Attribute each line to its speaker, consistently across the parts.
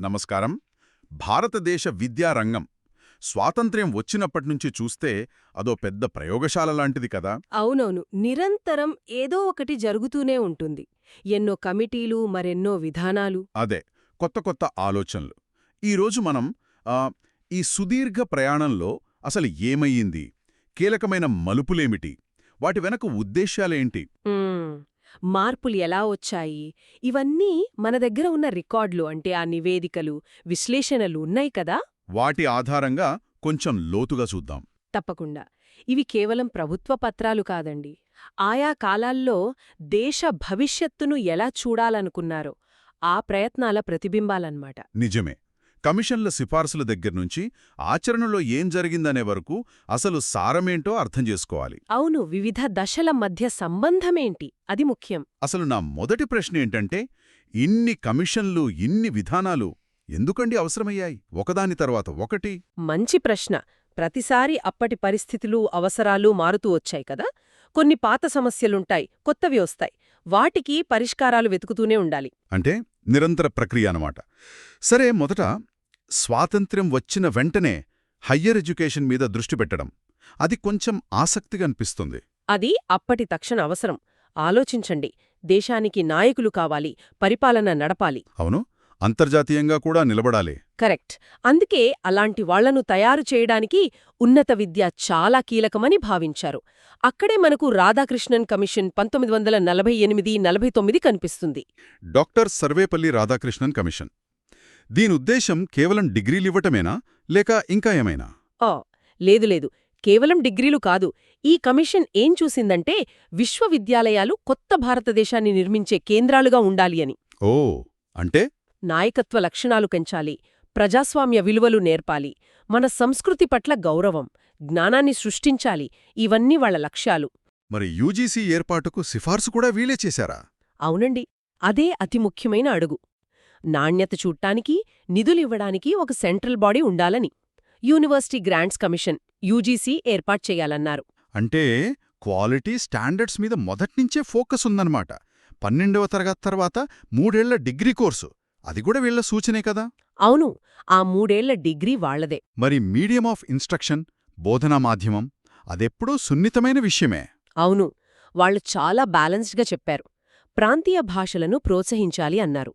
Speaker 1: నమస్కారం. భారతదేశ విద్యారంగం స్వాతంత్ర్యం వచ్చినప్పటినుంచి చూస్తే అదో పెద్ద ప్రయోగశాల లాంటిది కదా.
Speaker 2: అవునవును. నిరంతరం ఏదో ఒకటి జరుగుతూనే ఉంటుంది. ఎన్నో కమిటీలు మరెన్నో విధానాలు.
Speaker 1: అదే కొత్త కొత్త ఆలోచనలు. ఈరోజు మనం ఆ, ఈ సుదీర్ఘ ప్రయాణంలో అసలు ఏమయ్యింది? కీలకమైన మలుపులేమిటి? వాటి వెనక ఉద్దేశ్యాలేంటి?
Speaker 2: మ్మ్. మార్పులు ఎలా వచ్చాయి? ఇవన్నీ మన దగ్గర ఉన్న రికార్డులు అంటే ఆ నివేదికలు విశ్లేషణలు ఉన్నాయి కదా?
Speaker 1: వాటి ఆధారంగా కొంచెం లోతుగా చూద్దాం.
Speaker 2: తప్పకుండా. ఇవి కేవలం ప్రభుత్వ పత్రాలు కాదండి. ఆయా కాలాల్లో దేశ భవిష్యత్తును ఎలా చూడాలనుకున్నారో ఆ ప్రయత్నాల ప్రతిబింబాలన్నమాట.
Speaker 1: నిజమే. కమిషన్ల సిఫార్సుల దగ్గర్నుంచి ఆచరణలో ఏం జరిగిందనే వరకు అసలు సారమేంటో అర్థం చేసుకోవాలి.
Speaker 2: అవును వివిధ దశల మధ్య సంబంధమేంటి? అది ముఖ్యం.
Speaker 1: అసలు నా మొదటి ప్రశ్న ఏంటంటే ఇన్ని కమిషన్లు ఇన్ని విధానాలు ఎందుకండి అవసరమయ్యాయి? ఒకదాని తర్వాత ఒకటి.
Speaker 2: మంచి ప్రశ్న. ప్రతిసారి అప్పటి పరిస్థితులు అవసరాలు మారుతూ వచ్చాయి కదా? కొన్ని పాత సమస్యలుంటాయి కొత్తవి వస్తాయి. వాటికి పరిష్కారాలు వెతుకుతూనే ఉండాలి.
Speaker 1: అంటే నిరంతర ప్రక్రియ అన్నమాట. సరే మొదట స్వాతంత్ర్యం వచ్చిన వెంటనే హయ్యర్ ఎడ్యుకేషన్ మీద దృష్టి పెట్టడం అది కొంచెం ఆసక్తిగా అనిపిస్తుంది.
Speaker 2: అది అప్పటి తక్షణ అవసరం. ఆలోచించండి దేశానికి నాయకులు కావాలి పరిపాలన నడపాలి.
Speaker 1: అవును అంతర్జాతీయంగా కూడా నిలబడాలి.
Speaker 2: కరెక్ట్. అందుకే అలాంటి వాళ్ళను తయారు చేయడానికి ఉన్నత విద్య చాలా కీలకమని భావించారు. అక్కడే మనకు రాధాకృష్ణన్ కమిషన్ పంతొమ్మిది వందల నలభై ఎనిమిది నలభై తొమ్మిది కనిపిస్తుంది.
Speaker 1: Doctor Sarvepalli Radhakrishnan commission. దీని ఉద్దేశం కేవలం డిగ్రీలివ్వటమేనా లేక ఇంకా ఏమైనా?
Speaker 2: ఆ లేదు లేదు. కేవలం డిగ్రీలు కాదు. ఈ కమిషన్ ఏం చూసిందంటే విశ్వవిద్యాలయాలు కొత్త భారతదేశాన్ని నిర్మించే కేంద్రాలుగా ఉండాలి అని.
Speaker 1: ఓ అంటే?
Speaker 2: నాయకత్వ లక్షణాలు పెంచాలి. ప్రజాస్వామ్య విలువలు నేర్పాలి. మన సంస్కృతి పట్ల గౌరవం జ్ఞానాన్ని సృష్టించాలి. ఇవన్నీ వాళ్ళ లక్ష్యాలు.
Speaker 1: మరి యూజీసీ ఏర్పాటుకు సిఫార్సు కూడా వీలే చేశారా?
Speaker 2: అవునండి. అదే అతి ముఖ్యమైన అడుగు. నాణ్యత చూడ్టానికి నిధులివ్వడానికి ఒక సెంట్రల్ బాడీ ఉండాలని యూనివర్సిటీ గ్రాంట్స్ కమిషన్ యూజీసీ ఏర్పాటు చేయాలన్నారు.
Speaker 1: అంటే క్వాలిటీ స్టాండర్డ్స్ మీద మొదట్నుంచే ఫోకస్ ఉందన్నమాట. పన్నెండవ తరగతి తర్వాత మూడేళ్ళ డిగ్రీ కోర్సు. అది కూడా వీళ్ళ సూచనే కదా?
Speaker 2: అవును ఆ మూడేళ్ళ డిగ్రీ వాళ్ళదే
Speaker 1: మరి మీడియం ఆఫ్ ఇన్స్ట్రక్షన్ బోధనా మాధ్యమం అదెప్పుడూ సున్నితమైన విషయమే.
Speaker 2: అవును వాళ్ళు చాలా బ్యాలెన్స్డ్గా చెప్పారు. ప్రాంతీయ భాషలను ప్రోత్సహించాలి అన్నారు.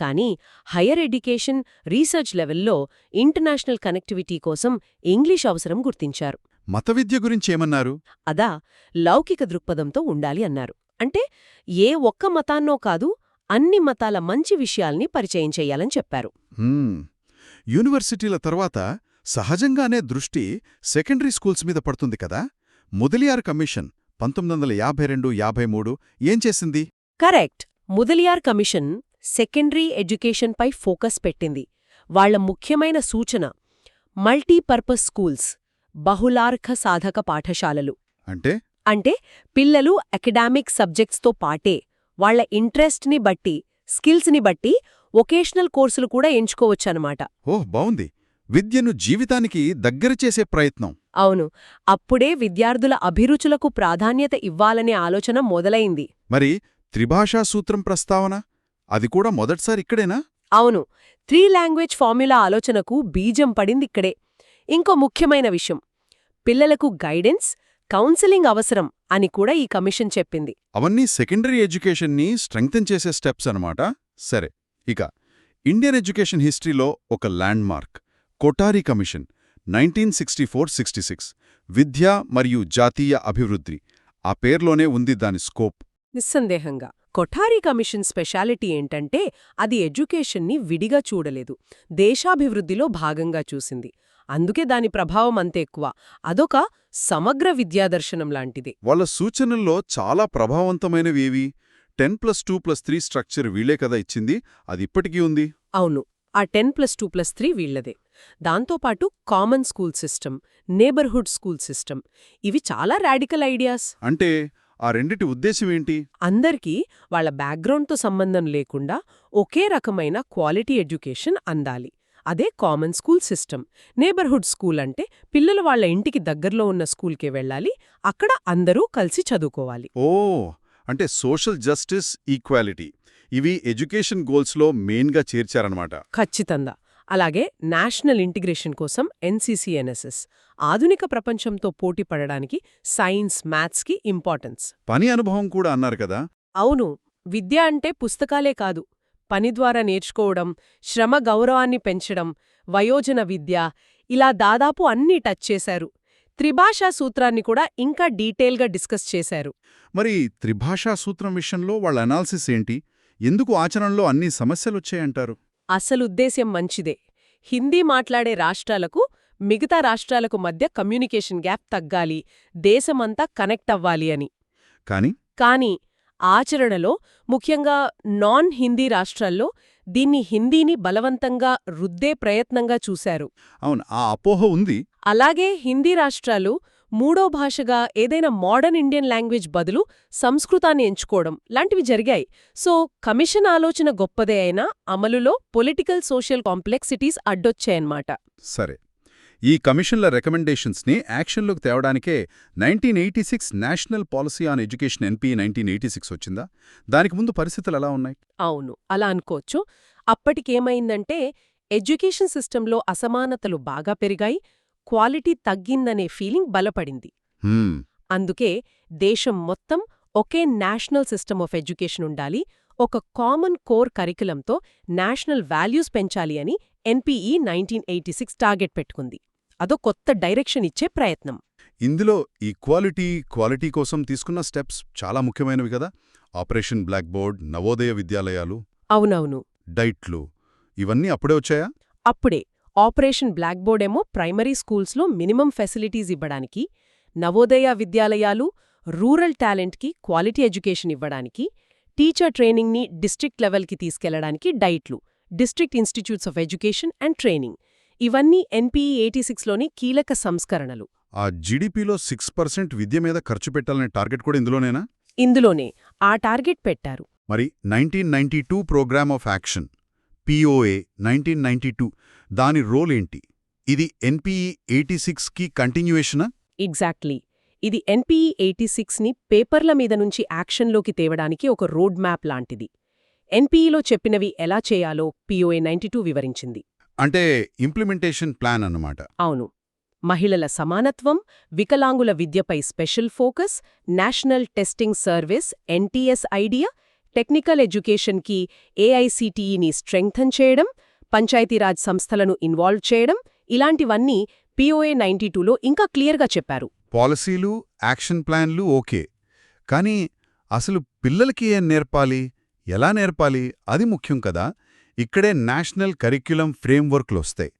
Speaker 2: కానీ హయ్యర్ ఎడ్యుకేషన్ రీసెర్చ్ లెవెల్లో ఇంటర్నేషనల్ కనెక్టివిటీ కోసం ఇంగ్లీష్ అవసరం గుర్తించారు.
Speaker 1: మత విద్య గురించేమన్నారు?
Speaker 2: అదా లౌకిక దృక్పథంతో ఉండాలి అన్నారు. అంటే ఏ ఒక్క మతాన్నో కాదు అన్ని మతాల మంచి విషయాల్ని పరిచయం చెయ్యాలని చెప్పారు.
Speaker 1: యూనివర్సిటీల తర్వాత సహజంగానే దృష్టి సెకండరీ స్కూల్స్ మీద పడుతుంది కదా? ముదలియార్ కమిషన్ పంతొమ్మిది వందల యాభై రెండు యాభై మూడు ఏం చేసింది?
Speaker 2: కరెక్ట్. ముదలియార్ కమిషన్ సెకండరీ ఎడ్యుకేషన్పై ఫోకస్ పెట్టింది. వాళ్ళ ముఖ్యమైన సూచన మల్టీపర్పస్ స్కూల్స్ బహుళార్హ సాధక పాఠశాలలు.
Speaker 1: అంటే?
Speaker 2: అంటే పిల్లలు అకాడమిక్ సబ్జెక్ట్స్తో పాటే వాళ్ళ ఇంట్రెస్ట్ని బట్టి స్కిల్స్ని బట్టి వొకేషనల్ కోర్సులు కూడా ఎంచుకోవచ్చనమాట.
Speaker 1: ఓహ్ బావుంది. విద్యను జీవితానికి దగ్గర చేసే ప్రయత్నం.
Speaker 2: అవును. అప్పుడే విద్యార్థుల అభిరుచులకు ప్రాధాన్యత ఇవ్వాలనే ఆలోచన మొదలైంది.
Speaker 1: మరి త్రిభాషా సూత్రం ప్రస్తావన? అది కూడా మొదటిసారి ఇక్కడేనా?
Speaker 2: అవును. త్రీ లాంగ్వేజ్ ఫార్ములా ఆలోచనకు బీజం పడిందిక్కడే ఇంకో ముఖ్యమైన విషయం. పిల్లలకు గైడెన్స్ కౌన్సిలింగ్ అవసరం అని కూడా ఈ కమిషన్ చెప్పింది.
Speaker 1: అవన్నీ సెకండరీ ఎడ్యుకేషన్ని స్ట్రెంగ్తన్ చేసే స్టెప్స్ అన్నమాట. సరే ఇక ఇండియన్ ఎడ్యుకేషన్ హిస్టరీలో ఒక landmark. Kothari commission nineteen sixty four sixty six. విద్య మరియు జాతీయ అభివృద్ధి. ఆ పేర్లోనే ఉంది దాని స్కోప్.
Speaker 2: నిస్సందేహంగా. కొఠారీ కమిషన్ స్పెషాలిటీ ఏంటంటే అది ఎడ్యుకేషన్ని విడిగా చూడలేదు దేశాభివృద్ధిలో భాగంగా చూసింది. అందుకే దాని ప్రభావం అంతే ఎక్కువ. అదొక సమగ్ర విద్యాదర్శనం లాంటిది.
Speaker 1: వాళ్ళ సూచనల్లో చాలా ప్రభావవంతమైనవి ఏవి? Ten plus two plus three structure వీలే కదా ఇచ్చింది అది ఇప్పటికీ ఉంది.
Speaker 2: అవును ఆ ten plus two plus three వీళ్ళదే దాంతోపాటు common school system neighbourhood school system ఇవి చాలా రాడికల్ ఐడియాస్.
Speaker 1: అంటే ఆ రెండిటి ఉద్దేశం ఏంటి?
Speaker 2: అందరికీ వాళ్ళ బ్యాక్గ్రౌండ్తో సంబంధం లేకుండా ఒకే రకమైన క్వాలిటీ ఎడ్యుకేషన్ అందాలి. అదే common school system. Neighbourhood school అంటే పిల్లలు వాళ్ళ ఇంటికి దగ్గరలో ఉన్న స్కూల్కే వెళ్ళాలి అక్కడ అందరూ కలిసి చదువుకోవాలి.
Speaker 1: ఓ! అంటే సోషల్ జస్టిస్ ఈక్వాలిటీ. ఇవి ఎడ్యుకేషన్ గోల్స్లో మెయిన్గా చేర్చారనమాట
Speaker 2: ఖచ్చితంగా. అలాగే నేషనల్ ఇంటిగ్రేషన్ కోసం ఎన్సీసీఎన్ఎస్ఎస్ ఆధునిక ప్రపంచంతో పోటీ పడడానికి సైన్స్ మ్యాథ్స్కి ఇంపార్టెన్స్.
Speaker 1: పని అనుభవం కూడా అన్నారు కదా?
Speaker 2: అవును విద్య అంటే పుస్తకాలే కాదు. పని ద్వారా నేర్చుకోవడం శ్రమ గౌరవాన్ని పెంచడం వయోజన విద్య ఇలా దాదాపు అన్నీ టచ్ చేశారు. త్రిభాషా సూత్రాన్ని కూడా ఇంకా డీటెయిల్గా డిస్కస్ చేశారు.
Speaker 1: మరి త్రిభాషా సూత్రం విషయంలో వాళ్ళ అనాలిసిస్ ఏంటి? ఎందుకు ఆచరణలో అన్ని సమస్యలొచ్చాయంటారు?
Speaker 2: అసలు ఉద్దేశ్యం మంచిదే. హిందీ మాట్లాడే రాష్ట్రాలకు మిగతా రాష్ట్రాలకు మధ్య కమ్యూనికేషన్ గ్యాప్ తగ్గాలి దేశమంతా కనెక్ట్ అవ్వాలి అని.
Speaker 1: కానీ?
Speaker 2: కానీ ఆచరణలో ముఖ్యంగా నాన్ హిందీ రాష్ట్రాల్లో దీన్ని హిందీని బలవంతంగా రుద్దే ప్రయత్నంగా చూశారు.
Speaker 1: అవును ఆ అపోహ ఉంది.
Speaker 2: అలాగే హిందీ రాష్ట్రాలు మూడో భాషగా ఏదైనా మోడర్న్ ఇండియన్ లాంగ్వేజ్ బదులు సంస్కృతాన్ని ఎంచుకోవడం లాంటివి జరిగాయి. సో కమిషన్ ఆలోచన గొప్పదే అయినా అమలులో పొలిటికల్ సోషల్ కాంప్లెక్సిటీస్ అడ్డొచ్చాయన్నమాట.
Speaker 1: సరే. ఈ కమిషన్ల రికమెండేషన్స్ని యాక్షన్లోకి తేవడానికే nineteen eighty six national policy on education NP nineteen eighty six వచ్చిందా? దానికి ముందు పరిస్థితులు ఎలా ఉన్నాయి?
Speaker 2: అవును అలా అనుకోవచ్చు. అప్పటికేమైందంటే ఎడ్యుకేషన్ సిస్టంలో అసమానతలు బాగా పెరిగాయి. క్వాలిటీ తగ్గిందనే ఫీలింగ్ బలపడింది. అందుకే దేశం మొత్తం ఒకే నేషనల్ సిస్టమ్ ఆఫ్ ఎడ్యుకేషన్ ఉండాలి ఒక కామన్ కోర్ కరికులంతో నేషనల్ వాల్యూస్ పెంచాలి అని NPE nineteen eighty six target పెట్టుకుంది. అదో కొత్త డైరెక్షన్ ఇచ్చే ప్రయత్నం.
Speaker 1: ఇందులో ఈక్వాలిటీ క్వాలిటీ కోసం తీసుకున్న స్టెప్స్ చాలా ముఖ్యమైనవి కదా. ఆపరేషన్ బ్లాక్ బోర్డ్ నవోదయ విద్యాలయాలు
Speaker 2: అవునవును.
Speaker 1: డైట్లు ఇవన్నీ అప్పుడే వచ్చాయా?
Speaker 2: అప్పుడే. ఆపరేషన్ బ్లాక్ బోర్డ్ ఏమో ప్రైమరీ స్కూల్స్లో మినిమం ఫెసిలిటీస్ ఇవ్వడానికి నవోదయ విద్యాలయాలు రూరల్ టాలెంట్కి క్వాలిటీ ఎడ్యుకేషన్ ఇవ్వడానికి టీచర్ ట్రైనింగ్ని డిస్ట్రిక్ట్ లెవెల్కి తీసుకెళ్ళడానికి డైట్లు district institutes of education and training. ఇవన్నీ ఎన్పీఈ ఎయిటీ సిక్స్లోని కీలక సంస్కరణలు.
Speaker 1: ఆ జీడిపిలో సిక్స్ పర్సెంట్ విద్య మీద ఖర్చు పెట్టాలనే టార్గెట్ కూడా ఇందులోనేనా?
Speaker 2: ఇందులోనే. ఆ టార్గెట్ పెట్టారు.
Speaker 1: మరి nineteen ninety two programme of action POA nineteen ninety two దాని రోల్ ఏంటి? ఇది ఎన్పీఈ ఎయిటీ సిక్స్కి కంటిన్యూయేషనా
Speaker 2: ఎగ్జాక్ట్లీ ఇది ఎన్పీఈ ఎయిటీ సిక్స్ని పేపర్ల మీద నుంచి యాక్షన్లోకి తేవడానికి ఒక రోడ్ మ్యాప్ లాంటిది. ఎన్పీఈలో చెప్పినవి ఎలా చేయాలో పీఓఏ నైన్టీ వివరించింది.
Speaker 1: అంటే ఇంప్లిమెంటేషన్ ప్లాన్ అన్నమాట.
Speaker 2: అవును. మహిళల సమానత్వం వికలాంగుల విద్యపై special focus national testing service NTS idea technical ఎడ్యుకేషన్కి ఏఐసిటిఈని స్ట్రెంగ్థన్ చేయడం పంచాయతీరాజ్ సంస్థలను ఇన్వాల్వ్ చేయడం ఇలాంటివన్నీ పిఓఏ నైన్టీ టూలో ఇంకా క్లియర్గా చెప్పారు.
Speaker 1: పాలసీలు యాక్షన్ ప్లాన్లు ఓకే కానీ అసలు పిల్లలకి ఏం నేర్పాలి ఎలా నేర్పాలి అది ముఖ్యం కదా. ఇక్కడే national curriculum ఫ్రేమ్వర్క్లొస్తాయి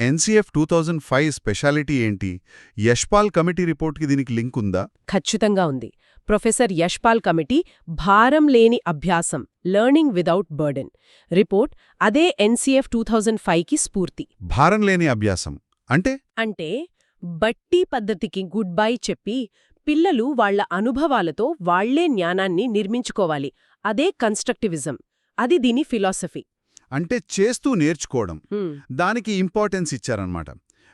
Speaker 1: NCF two thousand five speciality ఏంటి? యష్పాల్ కమిటీ రిపోర్ట్కి దీనికి లింక్ ఉందా?
Speaker 2: ఖచ్చితంగా ఉంది. ప్రొఫెసర్ యష్పాల్ కమిటీ భారం లేని అభ్యాసం లెర్నింగ్ విదౌట్ బర్డెన్ రిపోర్ట్ అదే ఎన్సీఎఫ్ టూ థౌజండ్ ఫైవ్కి స్ఫూర్తి.
Speaker 1: భారం లేని అభ్యాసం. అంటే?
Speaker 2: అంటే బట్టి పద్ధతికి గుడ్ బై చెప్పి పిల్లలు వాళ్ళ అనుభవాలతో వాళ్ళే జ్ఞానాన్ని నిర్మించుకోవాలి. అదే కన్స్ట్రక్టివిజం అది దీని ఫిలాసఫీ
Speaker 1: అంటే చేస్తూ నేర్చుకోవడం. దానికి ఇంపార్టెన్స్ ఇచ్చారన్నమాట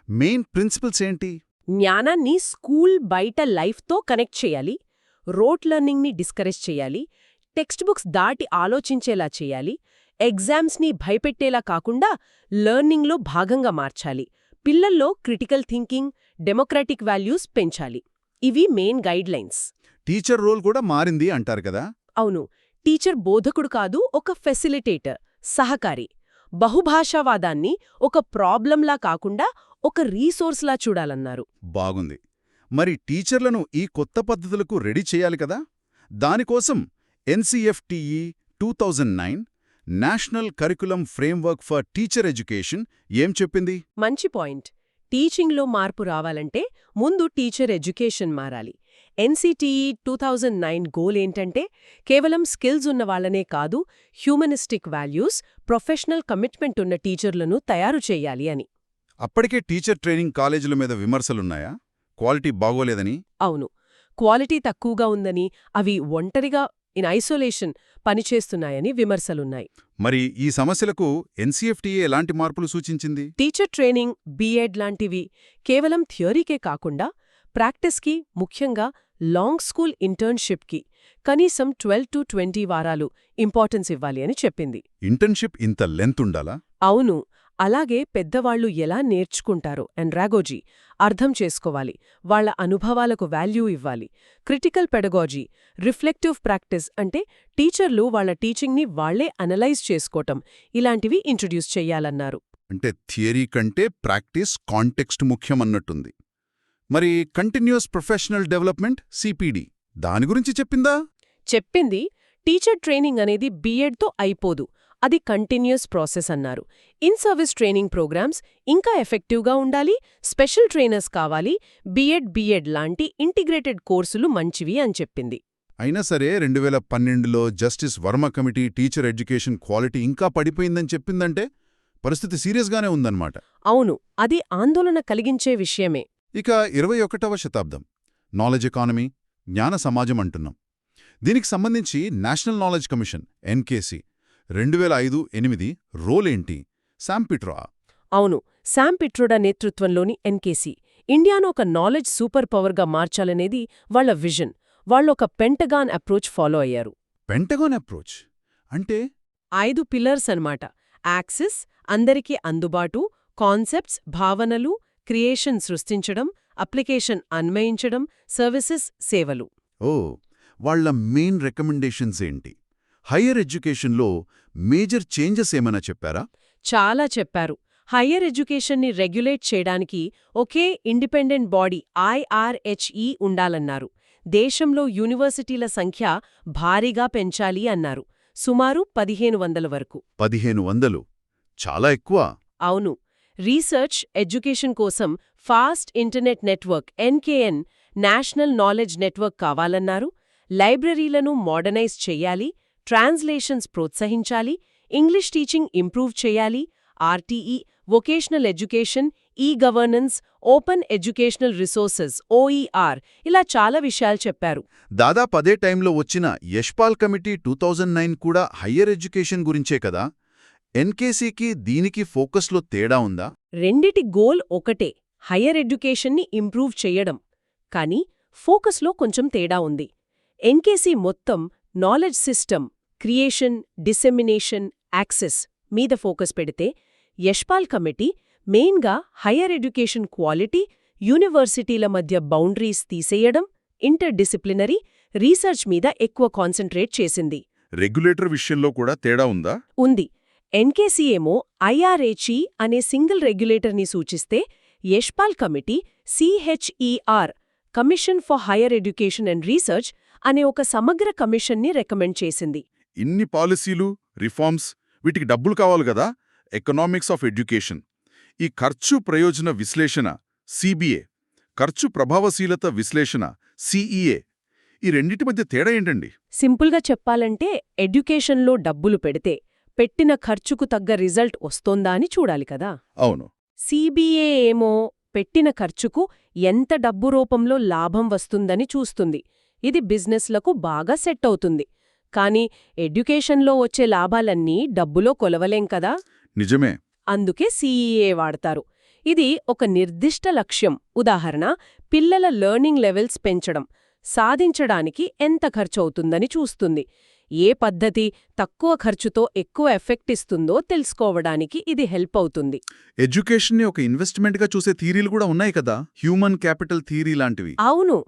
Speaker 1: మెయిన్ ప్రిన్సిపల్స్ ఏంటి?
Speaker 2: జ్ఞానాన్ని స్కూల్ బయట లైఫ్తో కనెక్ట్ చేయాలి. రోట్ లెర్నింగ్ని డిస్కరేజ్ చేయాలి. టెక్స్ట్ బుక్స్ దాటి ఆలోచించేలా చేయాలి. ఎగ్జామ్స్ని భయపెట్టేలా కాకుండా లెర్నింగ్లో భాగంగా మార్చాలి. పిల్లల్లో క్రిటికల్ థింకింగ్ డెమోక్రాటిక్ వాల్యూస్ పెంచాలి. ఇవి మెయిన్ గైడ్లైన్స్.
Speaker 1: టీచర్ రోల్ కూడా మారింది అంటారు కదా?
Speaker 2: అవును. టీచర్ బోధకుడు కాదు ఒక ఫెసిలిటేటర్. సహకారి. బహుభాషావాదాన్ని ఒక ప్రాబ్లంలా కాకుండా ఒక రీసోర్స్లా చూడాలన్నారు.
Speaker 1: బాగుంది. మరి టీచర్లను ఈ కొత్త పద్ధతులకు రెడీ చేయాలి కదా? దానికోసం NCFTE two thousand nine national curriculum framework for teacher education ఏం చెప్పింది?
Speaker 2: మంచి పాయింట్. టీచింగ్లో మార్పు రావాలంటే ముందు టీచర్ ఎడ్యుకేషన్ మారాలి. NCTE two thousand nine goal ఏంటంటే కేవలం స్కిల్స్ ఉన్న వాళ్ళనే కాదు హ్యూమనిస్టిక్ వాల్యూస్ ప్రొఫెషనల్ కమిట్మెంట్ ఉన్న టీచర్లను తయారు చేయాలి అని.
Speaker 1: అప్పటికే టీచర్ ట్రైనింగ్ కాలేజీల మీద విమర్శలున్నాయా? క్వాలిటీ బాగోలేదని?
Speaker 2: అవును. క్వాలిటీ తక్కువగా ఉందని అవి ఒంటరిగా ఇన్ ఐసోలేషన్ పనిచేస్తున్నాయని విమర్శలున్నాయి.
Speaker 1: మరి ఈ సమస్యలకు ఎన్సీఎఫ్టీఏ ఎలాంటి మార్పులు సూచించింది?
Speaker 2: టీచర్ ట్రైనింగ్ బీఎడ్ లాంటివి కేవలం థియరీకే కాకుండా ప్రాక్టీస్కి ముఖ్యంగా లాంగ్ స్కూల్ ఇంటర్న్షిప్కి కనీసం ట్వెల్వ్ టు ట్వంటీ వారాలు ఇంపార్టెన్స్ ఇవ్వాలి అని చెప్పింది.
Speaker 1: ఇంటర్న్షిప్ ఇంత లెంత్ ఉండాలా?
Speaker 2: అవును. అలాగే పెద్దవాళ్ళు ఎలా నేర్చుకుంటారో అండ్ రాగోజీ అర్థం చేసుకోవాలి. వాళ్ళ అనుభవాలకు వాల్యూ ఇవ్వాలి. క్రిటికల్ పెడగాజీ రిఫ్లెక్టివ్ ప్రాక్టీస్ అంటే టీచర్లు వాళ్ళ టీచింగ్ని వాళ్ళే అనలైజ్ చేసుకోవటం ఇలాంటివి ఇంట్రడ్యూస్ చెయ్యాలన్నారు
Speaker 1: అంటే థియరీ కంటే ప్రాక్టీస్ కాంటెక్స్ట్ ముఖ్యమన్నట్టుంది. మరి కంటిన్యూస్ ప్రొఫెషనల్ డెవలప్మెంట్ సిపిడి దాని గురించి చెప్పిందా?
Speaker 2: చెప్పింది టీచర్ ట్రైనింగ్ అనేది బీఎడ్తో అయిపోదు అది కంటిన్యూస్ ప్రాసెస్ అన్నారు. ఇన్ సర్వీస్ ట్రైనింగ్ ప్రోగ్రామ్స్ ఇంకా ఎఫెక్టివ్గా ఉండాలి స్పెషల్ ట్రైనర్స్ కావాలి బీఎడ్ బీఎడ్ లాంటి ఇంటిగ్రేటెడ్ కోర్సులు మంచివి అని చెప్పింది.
Speaker 1: అయినా సరే రెండు వేల పన్నెండులో justice Verma committee teacher education quality ఇంకా పడిపోయిందని చెప్పిందంటే పరిస్థితి సీరియస్గానే ఉందన్నమాట.
Speaker 2: అవును అది ఆందోళన కలిగించే విషయమే.
Speaker 1: ఇక ఇరవై ఒకటవ శతాబ్దం. నాలెడ్జ్ ఎకానమీ జ్ఞాన సమాజం అంటున్నాం. దీనికి సంబంధించి నేషనల్ నాలెడ్జ్ కమిషన్ ఎన్కేసి రెండు వేల ఐదు ఎనిమిది రోలేంటి శాంపిట్రా
Speaker 2: అవును శామ్ పిట్రోడా నేతృత్వంలోని ఎన్కేసీ ఇండియాను ఒక నాలెడ్జ్ సూపర్ పవర్గా మార్చాలనేది వాళ్ళ విజన్ వాళ్ళొక పెంటగాన్ అప్రోచ్ ఫాలో అయ్యారు.
Speaker 1: పెంటగాన్ అప్రోచ్ అంటే?
Speaker 2: ఐదు పిల్లర్స్ అన్నమాట. యాక్సిస్ అందరికీ అందుబాటు కాన్సెప్ట్స్ భావనలు క్రియేషన్ సృష్టించడం అప్లికేషన్ అన్వయించడం సర్వీసెస్ సేవలు.
Speaker 1: ఓ వాళ్ళ మెయిన్ రికమెండేషన్స్ ఏంటి? హయ్యర్ ఎడ్యుకేషన్లో మేజర్ చేంజెస్ ఏమైనా చెప్పారా?
Speaker 2: చాలా చెప్పారు. హయ్యర్ ఎడ్యుకేషన్ని రెగ్యులేట్ చేయడానికి ఒకే ఇండిపెండెంట్ బాడీ ఐఆర్హెచ్ఈ ఉండాలన్నారు. దేశంలో యూనివర్సిటీల సంఖ్య భారీగా పెంచాలి అన్నారు. సుమారు పదిహేను వందల వరకు.
Speaker 1: పదిహేను వందలు. చాలా ఎక్కువ.
Speaker 2: అవును. రీసెర్చ్ ఎడ్యుకేషన్ కోసం fast internet network NKN national knowledge network కావాలన్నారు. లైబ్రరీలను మోడర్నైజ్ చెయ్యాలి ట్రాన్స్లేషన్స్ ప్రోత్సహించాలి ఇంగ్లీష్ టీచింగ్ ఇంప్రూవ్ చేయాలి RTE vocational education e governance open educational resources OER ఇలా చాలా విషయాలు చెప్పారు.
Speaker 1: దాదాపు అదే టైంలో వచ్చిన యష్పాల్ కమిటీ టూ నైన్ కూడా హయ్యర్ ఎడ్యుకేషన్ గురించే కదా? ఎన్కేసీకి దీనికి ఫోకస్లో తేడా ఉందా?
Speaker 2: రెండిటి గోల్ ఒకటే హయ్యర్ ఎడ్యుకేషన్ని ఇంప్రూవ్ చెయ్యడం కానీ ఫోకస్లో కొంచెం తేడా ఉంది. ఎన్కేసీ మొత్తం knowledge system creation dissemination access మీద ఫోకస్ పెడితే యష్పాల్ కమిటీ మెయిన్గా హయ్యర్ ఎడ్యుకేషన్ క్వాలిటీ యూనివర్సిటీల మధ్య బౌండరీస్ తీసేయడం ఇంటర్ డిసిప్లినరీ రీసెర్చ్ మీద ఎక్కువ కాన్సంట్రేట్ చేసింది.
Speaker 1: రెగ్యులేటర్ విషయంలో కూడా తేడా ఉందా?
Speaker 2: ఉంది. ఎన్కేసీ ఏమో ఐఆర్హెచ్ఈ అనే సింగిల్ రెగ్యులేటర్ని సూచిస్తే Yashpal committee CHER commission for higher education and research అనే ఒక సమగ్ర కమిషన్ని రికమెండ్ చేసింది.
Speaker 1: ఇన్ని పాలసీలు రిఫార్మ్స్ వీటికి డబ్బులు కావాలి కదా? Economics of education. ఈ ఖర్చు ప్రయోజన విశ్లేషణ సిబిఏ. ఖర్చు ప్రభావశీలత విశ్లేషణ సిఈఏ. ఈ రెండిటి మధ్య తేడా ఏంటండి?
Speaker 2: సింపుల్గా చెప్పాలంటే ఎడ్యుకేషన్లో డబ్బులు పెడితే పెట్టిన ఖర్చుకు తగ్గ రిజల్ట్ వస్తోందా అని చూడాలి కదా.
Speaker 1: అవును.
Speaker 2: సిబిఏ ఏమో పెట్టిన ఖర్చుకు ఎంత డబ్బు రూపంలో లాభం వస్తుందని చూస్తుంది. ఇది బిజినెస్లకు బాగా సెట్ అవుతుంది. కానీ ఎడ్యుకేషన్లో వచ్చే లాభాలన్నీ డబ్బులో కొలవలేం కదా.
Speaker 1: నిజమే.
Speaker 2: అందుకే సీఈఏ వాడతారు. ఇది ఒక నిర్దిష్ట లక్ష్యం. ఉదాహరణ పిల్లల లెర్నింగ్ లెవెల్స్ పెంచడం. సాధించడానికి ఎంత ఖర్చవుతుందని చూస్తుంది. ఏ పద్ధతి తక్కువ ఖర్చుతో ఎక్కువ ఎఫెక్ట్ ఇస్తుందో తెలుసుకోవడానికి ఇది హెల్ప్ అవుతుంది.
Speaker 1: ఎడ్యుకేషన్ని ఒక ఇన్వెస్ట్మెంట్గా చూసే థీరీలు కూడా ఉన్నాయి కదా? హ్యూమన్ క్యాపిటల్ థీరీ లాంటివి.
Speaker 2: అవును.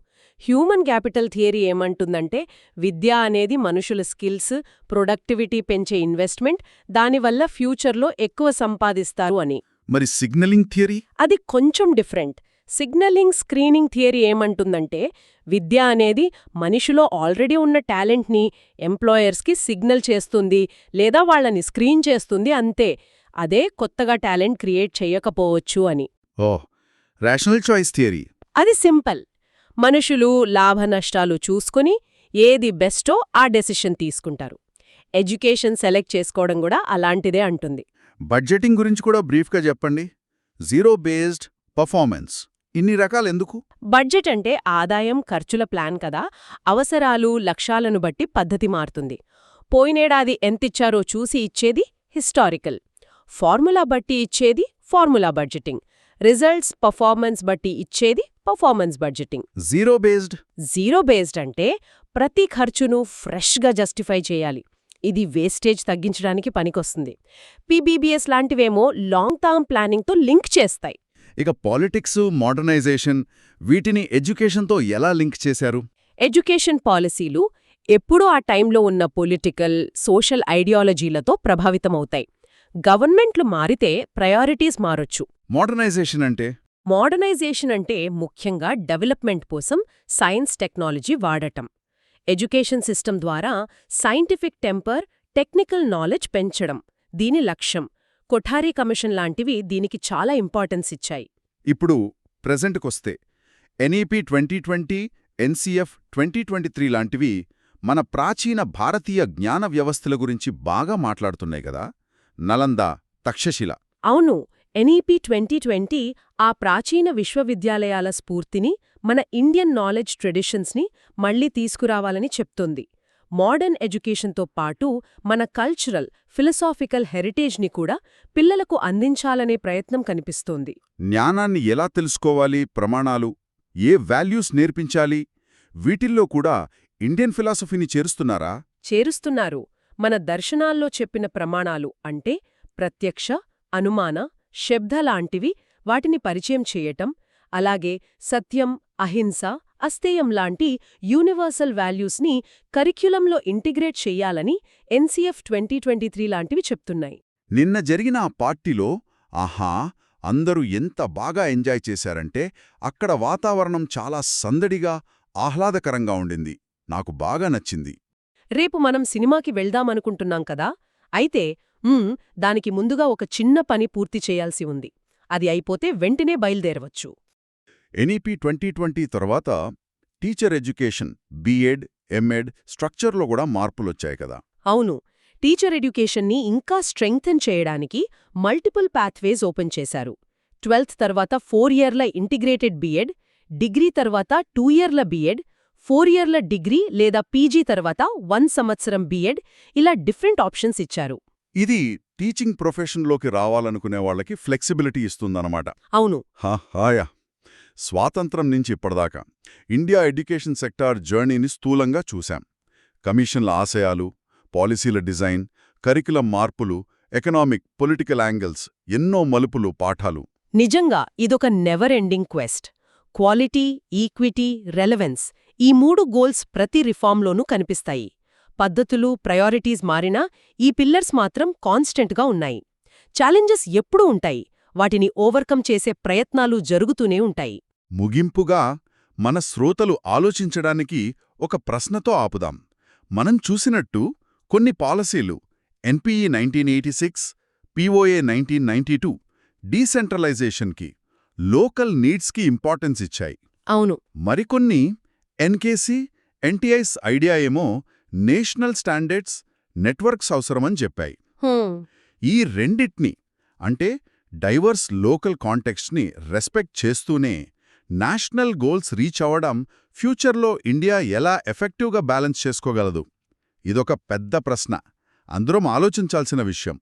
Speaker 2: హ్యూమన్ క్యాపిటల్ థియరీ ఏమంటుందంటే విద్య అనేది మనుషుల స్కిల్స్ ప్రొడక్టివిటీ పెంచే ఇన్వెస్ట్మెంట్ దానివల్ల ఫ్యూచర్లో ఎక్కువ సంపాదిస్తారు అని.
Speaker 1: మరి సిగ్నలింగ్ థియరీ
Speaker 2: అది కొంచెం డిఫరెంట్. సిగ్నలింగ్ స్క్రీనింగ్ థియరీ ఏమంటుందంటే విద్య అనేది మనిషిలో ఆల్రెడీ ఉన్న టాలెంట్ని ఎంప్లాయర్స్కి సిగ్నల్ చేస్తుంది లేదా వాళ్ళని స్క్రీన్ చేస్తుంది అంతే. అదే కొత్తగా టాలెంట్ క్రియేట్ చెయ్యకపోవచ్చు అని.
Speaker 1: ఓహ్! Rational choice theory.
Speaker 2: అది సింపుల్. మనుషులు లాభనష్టాలు చూసుకుని ఏది బెస్టో ఆ డెసిషన్ తీసుకుంటారు. ఎడ్యుకేషన్ సెలెక్ట్ చేసుకోవడం కూడా అలాంటిదే అంటుంది.
Speaker 1: బడ్జెటింగ్ గురించి కూడా బ్రీఫ్గా చెప్పండి. Zero based performance. ఇన్ని రకాలు ఎందుకు?
Speaker 2: బడ్జెట్ అంటే ఆదాయం ఖర్చుల ప్లాన్ కదా. అవసరాలు లక్ష్యాలను బట్టి పద్ధతి మారుతుంది. పోయినేడాది ఎంతిచ్చారో చూసి ఇచ్చేది హిస్టారికల్. ఫార్ములా బట్టి ఇచ్చేది ఫార్ములా బడ్జెటింగ్. రిజల్ట్స్ పర్ఫార్మెన్స్ బట్టి ఇచ్చేది performance budgeting.
Speaker 1: Zero based?
Speaker 2: Zero based అంటే ప్రతి ఖర్చును ఫ్రెష్గా జస్టిఫై చేయాలి. ఇది వేస్టేజ్ తగ్గించడానికి పనికొస్తుంది. పీబీబీఎస్ లాంటివేమో లాంగ్ టర్మ్ ప్లానింగ్తో లింక్ చేస్తాయి.
Speaker 1: ఇక పాలిటిక్స్ మోడర్నైజేషన్ వీటిని ఎడ్యుకేషన్తో ఎలా లింక్ చేశారు?
Speaker 2: ఎడ్యుకేషన్ పాలసీలు ఎప్పుడూ ఆ టైంలో ఉన్న పొలిటికల్ సోషల్ ఐడియాలజీలతో ప్రభావితమవుతాయి. గవర్నమెంట్లు మారితే ప్రయారిటీస్ మారొచ్చు.
Speaker 1: మోడర్నైజేషన్ అంటే?
Speaker 2: మోడర్నైజేషన్ అంటే ముఖ్యంగా డెవలప్మెంట్ కోసం సైన్స్ టెక్నాలజీ వాడటం. ఎడ్యుకేషన్ సిస్టమ్ ద్వారా సైంటిఫిక్ టెంపర్ టెక్నికల్ నాలెడ్జ్ పెంచడం. దీని లక్ష్యం కొఠారీ కమిషన్ లాంటివి దీనికి చాలా ఇంపార్టెన్స్ ఇచ్చాయి.
Speaker 1: ఇప్పుడు ప్రెజెంట్కొస్తే NEP twenty twenty NCF twenty twenty three లాంటివి మన ప్రాచీన భారతీయ జ్ఞాన వ్యవస్థల గురించి బాగా మాట్లాడుతున్నాయి కదా? నలంద తక్షశిల.
Speaker 2: అవును ఎన్ఈపి ట్వంటీ ట్వంటీ ఆ ప్రాచీన విశ్వవిద్యాలయాల స్ఫూర్తిని మన ఇండియన్ నాలెడ్జ్ ట్రెడిషన్స్ని మళ్ళీ తీసుకురావాలని చెప్తుంది. మోడర్న్ ఎడ్యుకేషన్తో పాటు మన కల్చరల్ ఫిలసాఫికల్ హెరిటేజ్ని కూడా పిల్లలకు అందించాలనే ప్రయత్నం కనిపిస్తోంది.
Speaker 1: జ్ఞానాన్ని ఎలా తెలుసుకోవాలి ప్రమాణాలు ఏ వాల్యూస్ నేర్పించాలి వీటిల్లో కూడా ఇండియన్ ఫిలాసఫీని చేరుస్తున్నారా?
Speaker 2: చేరుస్తున్నారు. మన దర్శనాల్లో చెప్పిన ప్రమాణాలు అంటే ప్రత్యక్ష అనుమాన శబ్ద లాంటివి వాటిని పరిచయం చేయటం అలాగే సత్యం అహింస అస్తేయం లాంటి యూనివర్సల్ వాల్యూస్ని కరిక్యులంలో ఇంటిగ్రేట్ చెయ్యాలని ఎన్సీఎఫ్ ట్వంటీ ట్వంటీ త్రీ లాంటివి చెప్తున్నాయి.
Speaker 1: నిన్న జరిగిన ఆ పార్టీలో ఆహా అందరూ ఎంత బాగా ఎంజాయ్ చేశారంటే అక్కడ వాతావరణం చాలా సందడిగా ఆహ్లాదకరంగా ఉండింది. నాకు బాగా నచ్చింది.
Speaker 2: రేపు మనం సినిమాకి వెళ్దామనుకుంటున్నాం కదా? అయితే దానికి ముందుగా ఒక చిన్న పని పూర్తి చేయాల్సి ఉంది. అది అయిపోతే వెంటనే బయలుదేరవచ్చు.
Speaker 1: ఎన్ఈపి ట్వంటీ ట్వంటీ తర్వాత టీచర్ ఎడ్యుకేషన్ బీఎడ్ ఎంఎడ్ స్ట్రక్చర్లో కూడా మార్పులొచ్చాయి కదా.
Speaker 2: అవును. టీచర్ ఎడ్యుకేషన్ని ఇంకా స్ట్రెంగ్థెన్ చేయడానికి మల్టిపుల్ పాత్వేస్ ఓపెన్ చేశారు. ట్వెల్త్ తర్వాత ఫోర్ ఇయర్ల ఇంటిగ్రేటెడ్ బీఎడ్ డిగ్రీ తర్వాత టూ ఇయర్ల బీఎడ్ ఫోర్ ఇయర్ల డిగ్రీ లేదా పీజీ తర్వాత వన్ సంవత్సరం బీఎడ్ ఇలా డిఫరెంట్ ఆప్షన్స్ ఇచ్చారు.
Speaker 1: ఇది టీచింగ్ ప్రొఫెషన్లోకి రావాలనుకునే వాళ్ళకి ఫ్లెక్సిబిలిటీ ఇస్తుందన్నమాట.
Speaker 2: అవును.
Speaker 1: హా హాయా. స్వాతంత్రం నుంచి ఇప్పటిదాకా ఇండియా ఎడ్యుకేషన్ సెక్టార్ జర్నీని స్థూలంగా చూశాం. కమిషన్ల ఆశయాలు పాలసీల డిజైన్ కరికులం మార్పులు ఎకనామిక్ పొలిటికల్ యాంగిల్స్ ఎన్నో మలుపులు పాఠాలు.
Speaker 2: నిజంగా ఇదొక never ending quest quality equity relevance ఈ మూడు గోల్స్ ప్రతి రిఫార్మ్లోనూ కనిపిస్తాయి. పద్ధతులు ప్రయారిటీస్ మారినా ఈ పిల్లర్స్ మాత్రం కాన్స్టెంట్గా ఉన్నాయి. ఛాలెంజెస్ ఎప్పుడూ ఉంటాయి. వాటిని ఓవర్కమ్ చేసే ప్రయత్నాలు జరుగుతూనే ఉంటాయి.
Speaker 1: ముగింపుగా మన శ్రోతలు ఆలోచించడానికి ఒక ప్రశ్నతో ఆపుదాం. మనం చూసినట్టు కొన్ని పాలసీలు NPE nineteen eighty six POA nineteen ninety two డీసెంట్రలైజేషన్కి local నీడ్స్కి ఇంపార్టెన్స్ ఇచ్చాయి.
Speaker 2: అవును.
Speaker 1: మరికొన్ని ఎన్కేసి ఎన్టీఐస్ ఐడియా ఏమో నేషనల్ స్టాండర్డ్స్ నెట్వర్క్స్ అవసరమని చెప్పాయి. ఈ రెండిట్ని అంటే డైవర్స్ లోకల్ కాంటెక్స్ట్ని రెస్పెక్ట్ చేస్తూనే నేషనల్ గోల్స్ రీచ్ అవ్వడం ఫ్యూచర్లో ఇండియా ఎలా ఎఫెక్టివ్గా బ్యాలెన్స్ చేసుకోగలదు? ఇదొక పెద్ద ప్రశ్న. అందరం ఆలోచించాల్సిన విషయం.